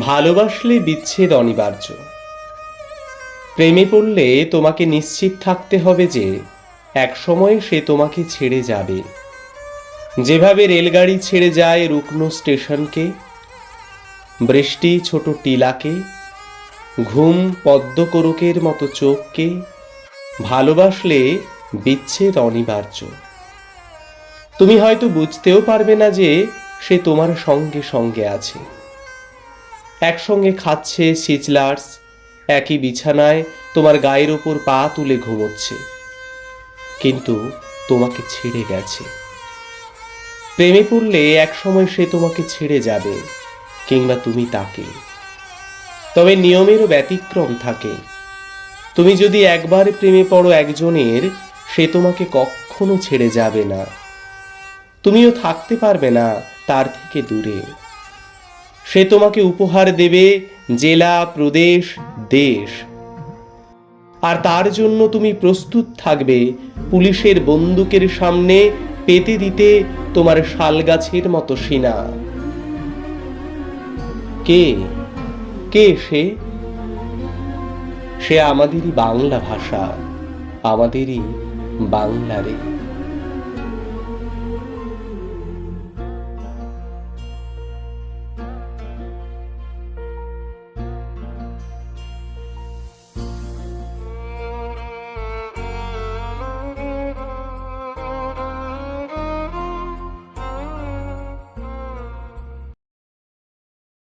ভালোবাসলে বিচ্ছেদ অনিবার্য। প্রেমে পড়লে তোমাকে নিশ্চিত থাকতে হবে যে, এক সময় সে তোমাকে ছেড়ে যাবে। যেভাবে রেলগাড়ি ছেড়ে যায় রুকনো স্টেশনকে, বৃষ্টি ছোট টিলাকে, ঘুম পদ্মকরকের মতো চোখকে, ভালোবাসলে বিচ্ছেদ অনিবার্য। তুমি হয়তো বুঝতেও পারবে না যে, সে তোমার সঙ্গে সঙ্গে আছে। একসঙ্গে খাচ্ছে সিজলার্স। একই বিছানায় তোমার গায়ের ওপর পা তুলে ঘুমোচ্ছে। কিন্তু তোমাকে ছেড়ে গেছে। প্রেমে পড়লে একসময় সে তোমাকে ছেড়ে যাবে, কিংবা তুমি তাকে। তবে নিয়মেরও ব্যতিক্রম থাকে। তুমি যদি একবার প্রেমে পড়ো একজনের, সে তোমাকে কখনো ছেড়ে যাবে না। তুমিও থাকতে পারবে না তার থেকে দূরে। সে তোমাকে উপহার দেবে জেলা, প্রদেশ, দেশ। আর তার জন্য তুমি প্রস্তুত থাকবে পুলিশের বন্দুকের সামনে পেতে দিতে তোমার শালগাছের মতো সিনা। কে? কে সে? সে আমাদেরই বাংলা ভাষা, আমাদেরই বাংলারে